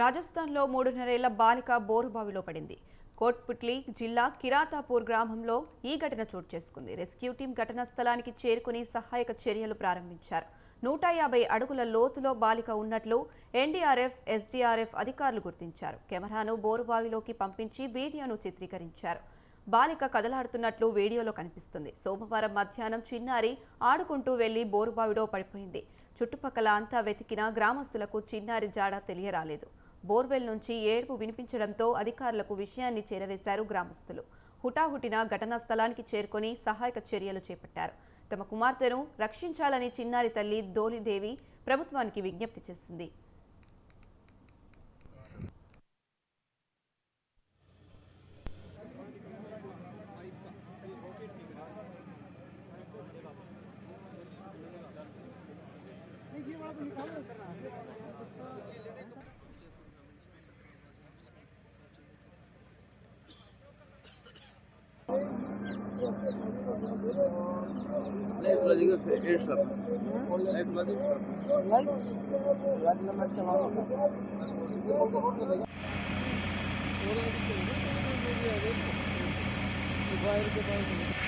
రాజస్థాన్లో మూడున్నరేళ్ళ బాలిక బోరుబావిలో పడింది. కోట్పుట్లి జిల్లా కిరాతాపూర్ గ్రామంలో ఈ ఘటన చోటు చేసుకుంది. రెస్క్యూ టీం ఘటనా స్థలానికి చేరుకుని సహాయక చర్యలు ప్రారంభించారు. నూట యాభై అడుగుల లోతులో బాలిక ఉన్నట్లు ఎన్డీఆర్ఎఫ్ ఎస్డీఆర్ఎఫ్ అధికారులు గుర్తించారు. కెమెరాను బోరుబావిలోకి పంపించి వీడియోను చిత్రీకరించారు. బాలిక కదలాడుతున్నట్లు వీడియోలో కనిపిస్తుంది. సోమవారం మధ్యాహ్నం చిన్నారి ఆడుకుంటూ వెళ్ళి బోరుబావిలో పడిపోయింది. చుట్టుపక్కల అంతా వెతికినా గ్రామస్తులకు చిన్నారి జాడ తెలియరాలేదు. బోర్వెల్ నుంచి ఏడుపు వినిపించడంతో అధికారులకు విషయాన్ని చేరవేశారు గ్రామస్తులు. హుటాహుటిన ఘటనా స్థలానికి చేరుకొని సహాయక చర్యలు చేపట్టారు. తమ కుమార్తెను రక్షించాలని చిన్నారి తల్లి దోలిదేవి ప్రభుత్వానికి విజ్ఞప్తి చేసింది. लाइट लगी है एट सब लाइट लगी लाइट लाइट नंबर चलाओ वायर के पास